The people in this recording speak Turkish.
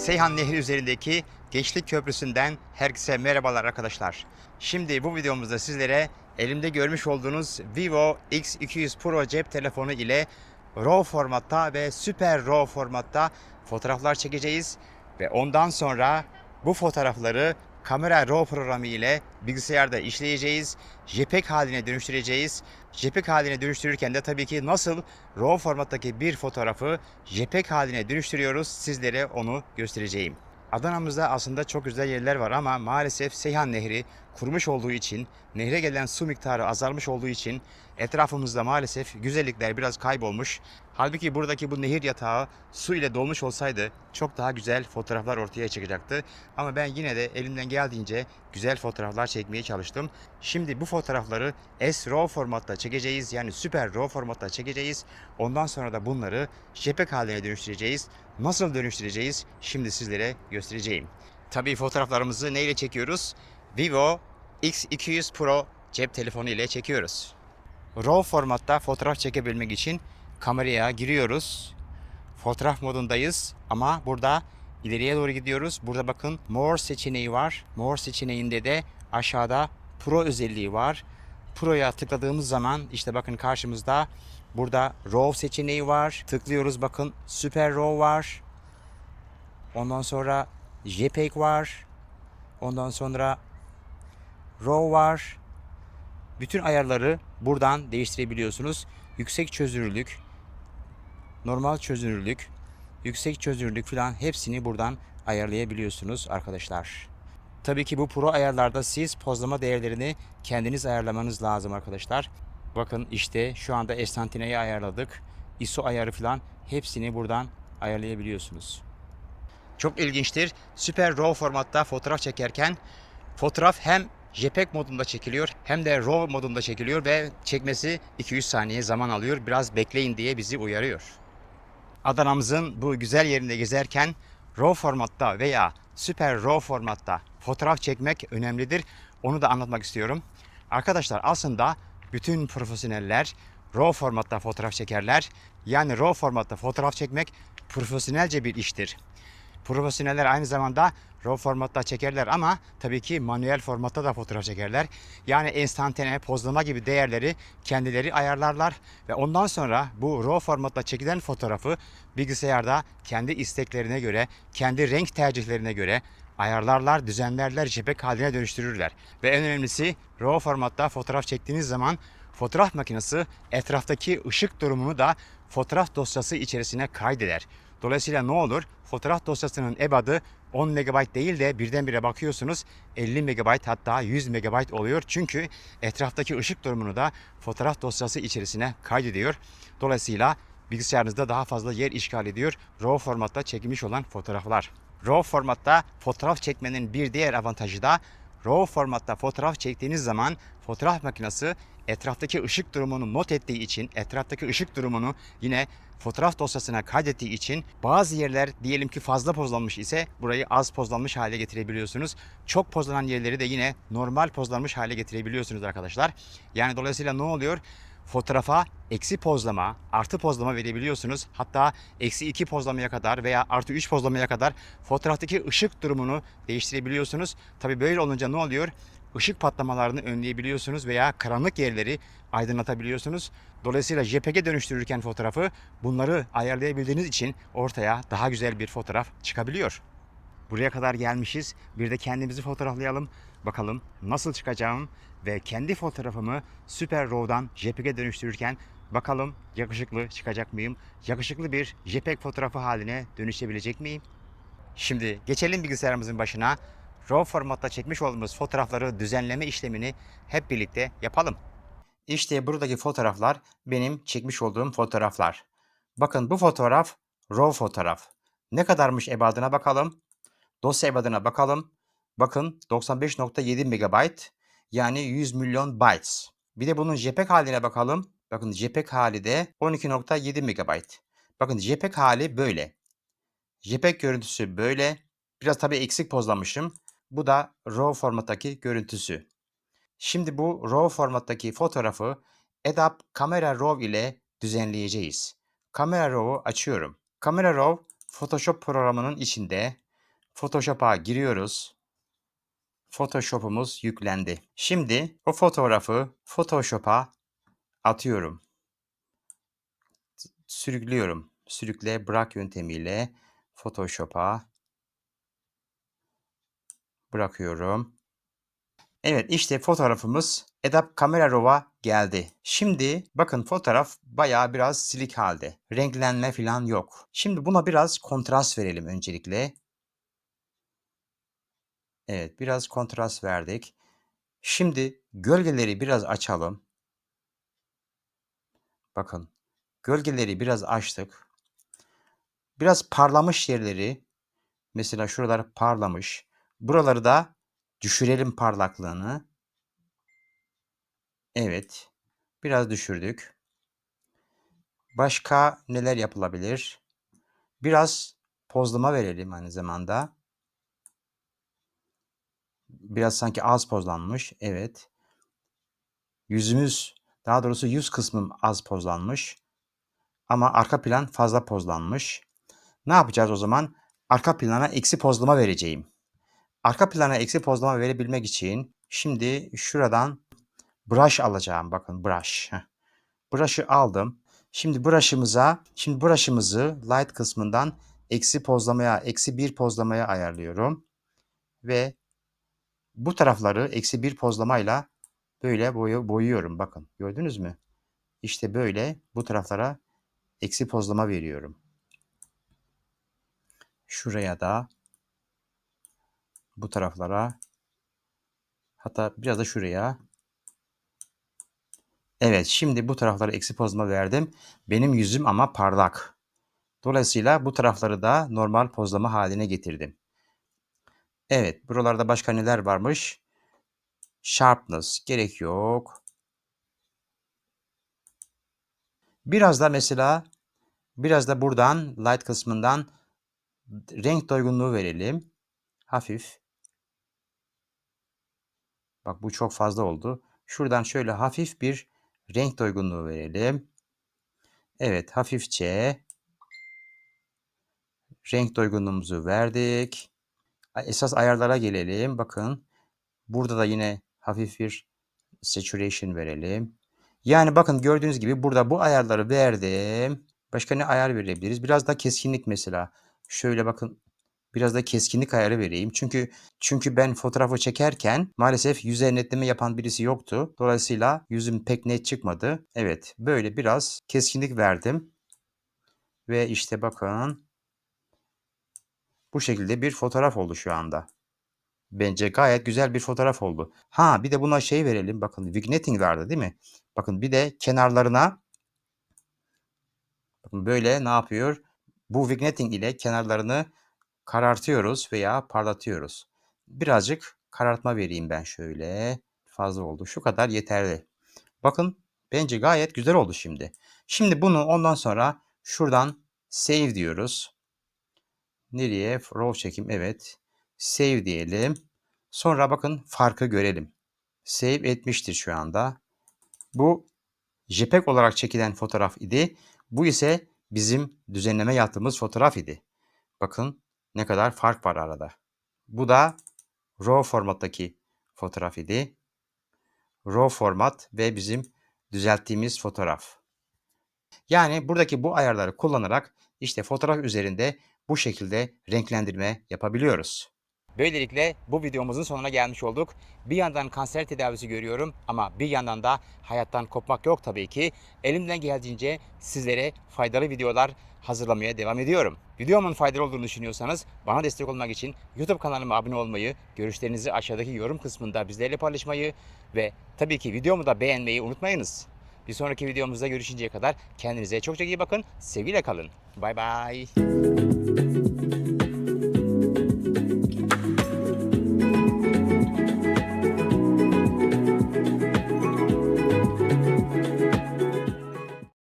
Seyhan Nehri üzerindeki Gençlik Köprüsü'nden herkese merhabalar arkadaşlar. Şimdi bu videomuzda sizlere elimde görmüş olduğunuz Vivo X200 Pro cep telefonu ile RAW formatta ve Super RAW formatta fotoğraflar çekeceğiz. Ve ondan sonra bu fotoğrafları kamera RAW programı ile bilgisayarda işleyeceğiz. JPEG haline dönüştüreceğiz. JPEG haline dönüştürürken de tabii ki nasıl RAW formattaki bir fotoğrafı JPEG haline dönüştürüyoruz sizlere onu göstereceğim. Adana'mızda aslında çok güzel yerler var ama maalesef Seyhan Nehri kurumuş olduğu için, nehre gelen su miktarı azalmış olduğu için etrafımızda maalesef güzellikler biraz kaybolmuş. Halbuki buradaki bu nehir yatağı su ile dolmuş olsaydı çok daha güzel fotoğraflar ortaya çıkacaktı. Ama ben yine de elimden geldiğince güzel fotoğraflar çekmeye çalıştım. Şimdi bu fotoğrafları S-RAW formatta çekeceğiz. Yani Super RAW formatta çekeceğiz. Ondan sonra da bunları JPEG haline dönüştüreceğiz. Nasıl dönüştüreceğiz? Şimdi sizlere göstereceğim. Tabii fotoğraflarımızı neyle çekiyoruz? Vivo X200 Pro cep telefonu ile çekiyoruz. RAW formatta fotoğraf çekebilmek için kameraya giriyoruz. Fotoğraf modundayız ama burada ileriye doğru gidiyoruz. Burada bakın More seçeneği var. More seçeneğinde de aşağıda Pro özelliği var. Pro'ya tıkladığımız zaman işte bakın karşımızda burada RAW seçeneği var. Tıklıyoruz bakın Super RAW var. Ondan sonra JPEG var. Ondan sonra RAW var. Bütün ayarları buradan değiştirebiliyorsunuz. Yüksek çözünürlük, normal çözünürlük, yüksek çözünürlük falan hepsini buradan ayarlayabiliyorsunuz arkadaşlar. Tabii ki bu pro ayarlarda siz pozlama değerlerini kendiniz ayarlamanız lazım arkadaşlar. Bakın işte şu anda estantineyi ayarladık. ISO ayarı falan hepsini buradan ayarlayabiliyorsunuz. Çok ilginçtir. Super RAW formatta fotoğraf çekerken fotoğraf hem JPEG modunda çekiliyor hem de RAW modunda çekiliyor ve çekmesi 200 saniye zaman alıyor. Biraz bekleyin diye bizi uyarıyor. Adana'mızın bu güzel yerinde gezerken RAW formatta veya Super RAW formatta fotoğraf çekmek önemlidir. Onu da anlatmak istiyorum. Arkadaşlar aslında bütün profesyoneller RAW formatta fotoğraf çekerler. Yani RAW formatta fotoğraf çekmek profesyonelce bir iştir. Profesyoneller aynı zamanda RAW formatta çekerler ama tabii ki manuel formatta da fotoğraf çekerler. Yani enstantane, pozlama gibi değerleri kendileri ayarlarlar ve ondan sonra bu RAW formatta çekilen fotoğrafı bilgisayarda kendi isteklerine göre, kendi renk tercihlerine göre ayarlarlar, düzenlerler, JPEG haline dönüştürürler. Ve en önemlisi RAW formatta fotoğraf çektiğiniz zaman fotoğraf makinesi etraftaki ışık durumunu da fotoğraf dosyası içerisine kaydeder. Dolayısıyla ne olur? Fotoğraf dosyasının ebadı 10 MB değil de birdenbire bakıyorsunuz 50 MB hatta 100 MB oluyor. Çünkü etraftaki ışık durumunu da fotoğraf dosyası içerisine kaydediyor. Dolayısıyla bilgisayarınızda daha fazla yer işgal ediyor RAW formatta çekilmiş olan fotoğraflar. RAW formatta fotoğraf çekmenin bir diğer avantajı da RAW formatta fotoğraf çektiğiniz zaman fotoğraf makinesi etraftaki ışık durumunu not ettiği için, etraftaki ışık durumunu yine fotoğraf dosyasına kaydettiği için bazı yerler diyelim ki fazla pozlanmış ise burayı az pozlanmış hale getirebiliyorsunuz. Çok pozlanan yerleri de yine normal pozlanmış hale getirebiliyorsunuz arkadaşlar. Yani dolayısıyla ne oluyor? fotoğrafa eksi pozlama, artı pozlama verebiliyorsunuz. Hatta eksi 2 pozlamaya kadar veya artı 3 pozlamaya kadar fotoğraftaki ışık durumunu değiştirebiliyorsunuz. Tabi böyle olunca ne oluyor? Işık patlamalarını önleyebiliyorsunuz veya karanlık yerleri aydınlatabiliyorsunuz. Dolayısıyla JPEG'e dönüştürürken fotoğrafı bunları ayarlayabildiğiniz için ortaya daha güzel bir fotoğraf çıkabiliyor. Buraya kadar gelmişiz. Bir de kendimizi fotoğraflayalım. Bakalım nasıl çıkacağım ve kendi fotoğrafımı Super RAW'dan JPEG'e dönüştürürken bakalım yakışıklı çıkacak mıyım? Yakışıklı bir JPEG fotoğrafı haline dönüşebilecek miyim? Şimdi geçelim bilgisayarımızın başına. RAW formatta çekmiş olduğumuz fotoğrafları düzenleme işlemini hep birlikte yapalım. İşte buradaki fotoğraflar benim çekmiş olduğum fotoğraflar. Bakın bu fotoğraf RAW fotoğraf. Ne kadarmış ebadına bakalım. Dosya ebadına bakalım. Bakın 95.7 MB yani 100 milyon bytes. Bir de bunun JPEG haline bakalım. Bakın JPEG hali de 12.7 MB. Bakın JPEG hali böyle. JPEG görüntüsü böyle. Biraz tabii eksik pozlamışım. Bu da RAW formattaki görüntüsü. Şimdi bu RAW formattaki fotoğrafı Adobe Camera Raw ile düzenleyeceğiz. Camera Raw'u açıyorum. Camera Raw Photoshop programının içinde Photoshop'a giriyoruz. Photoshop'umuz yüklendi. Şimdi o fotoğrafı Photoshop'a atıyorum. Sürüklüyorum. Sürükle bırak yöntemiyle Photoshop'a bırakıyorum. Evet işte fotoğrafımız Adobe Camera Raw'a geldi. Şimdi bakın fotoğraf bayağı biraz silik halde. Renklenme falan yok. Şimdi buna biraz kontrast verelim öncelikle. Evet biraz kontrast verdik. Şimdi gölgeleri biraz açalım. Bakın gölgeleri biraz açtık. Biraz parlamış yerleri mesela şuralar parlamış. Buraları da düşürelim parlaklığını. Evet. Biraz düşürdük. Başka neler yapılabilir? Biraz pozlama verelim aynı zamanda. Biraz sanki az pozlanmış. Evet. Yüzümüz, daha doğrusu yüz kısmım az pozlanmış. Ama arka plan fazla pozlanmış. Ne yapacağız o zaman? Arka plana eksi pozlama vereceğim. Arka plana eksi pozlama verebilmek için şimdi şuradan brush alacağım. Bakın brush. Heh. Brush'ı aldım. Şimdi brush'ımıza, şimdi brush'ımızı light kısmından eksi pozlamaya, eksi bir pozlamaya ayarlıyorum. Ve bu tarafları eksi bir pozlamayla böyle boyu, boyuyorum. Bakın gördünüz mü? İşte böyle bu taraflara eksi pozlama veriyorum. Şuraya da bu taraflara hatta biraz da şuraya Evet şimdi bu taraflara eksi pozlama verdim. Benim yüzüm ama parlak. Dolayısıyla bu tarafları da normal pozlama haline getirdim. Evet buralarda başka neler varmış? Sharpness gerek yok. Biraz da mesela biraz da buradan light kısmından renk doygunluğu verelim. Hafif. Bak bu çok fazla oldu. Şuradan şöyle hafif bir renk doygunluğu verelim. Evet hafifçe renk doygunluğumuzu verdik. Esas ayarlara gelelim. Bakın burada da yine hafif bir saturation verelim. Yani bakın gördüğünüz gibi burada bu ayarları verdim. Başka ne ayar verebiliriz? Biraz da keskinlik mesela. Şöyle bakın biraz da keskinlik ayarı vereyim. Çünkü çünkü ben fotoğrafı çekerken maalesef yüze netleme yapan birisi yoktu. Dolayısıyla yüzüm pek net çıkmadı. Evet böyle biraz keskinlik verdim. Ve işte bakın bu şekilde bir fotoğraf oldu şu anda. Bence gayet güzel bir fotoğraf oldu. Ha bir de buna şey verelim. Bakın vignetting vardı değil mi? Bakın bir de kenarlarına bakın böyle ne yapıyor? Bu vignetting ile kenarlarını karartıyoruz veya parlatıyoruz. Birazcık karartma vereyim ben şöyle. Fazla oldu. Şu kadar yeterli. Bakın bence gayet güzel oldu şimdi. Şimdi bunu ondan sonra şuradan save diyoruz. Nereye? Raw çekim evet. Save diyelim. Sonra bakın farkı görelim. Save etmiştir şu anda. Bu JPEG olarak çekilen fotoğraf idi. Bu ise bizim düzenleme yaptığımız fotoğraf idi. Bakın ne kadar fark var arada. Bu da RAW formattaki fotoğraf idi. RAW format ve bizim düzelttiğimiz fotoğraf. Yani buradaki bu ayarları kullanarak işte fotoğraf üzerinde bu şekilde renklendirme yapabiliyoruz. Böylelikle bu videomuzun sonuna gelmiş olduk. Bir yandan kanser tedavisi görüyorum ama bir yandan da hayattan kopmak yok tabii ki. Elimden geldiğince sizlere faydalı videolar hazırlamaya devam ediyorum. Videomun faydalı olduğunu düşünüyorsanız bana destek olmak için YouTube kanalıma abone olmayı, görüşlerinizi aşağıdaki yorum kısmında bizlerle paylaşmayı ve tabii ki videomu da beğenmeyi unutmayınız. Bir sonraki videomuzda görüşünceye kadar kendinize çok çok iyi bakın. Sevgiyle kalın. Bay bay.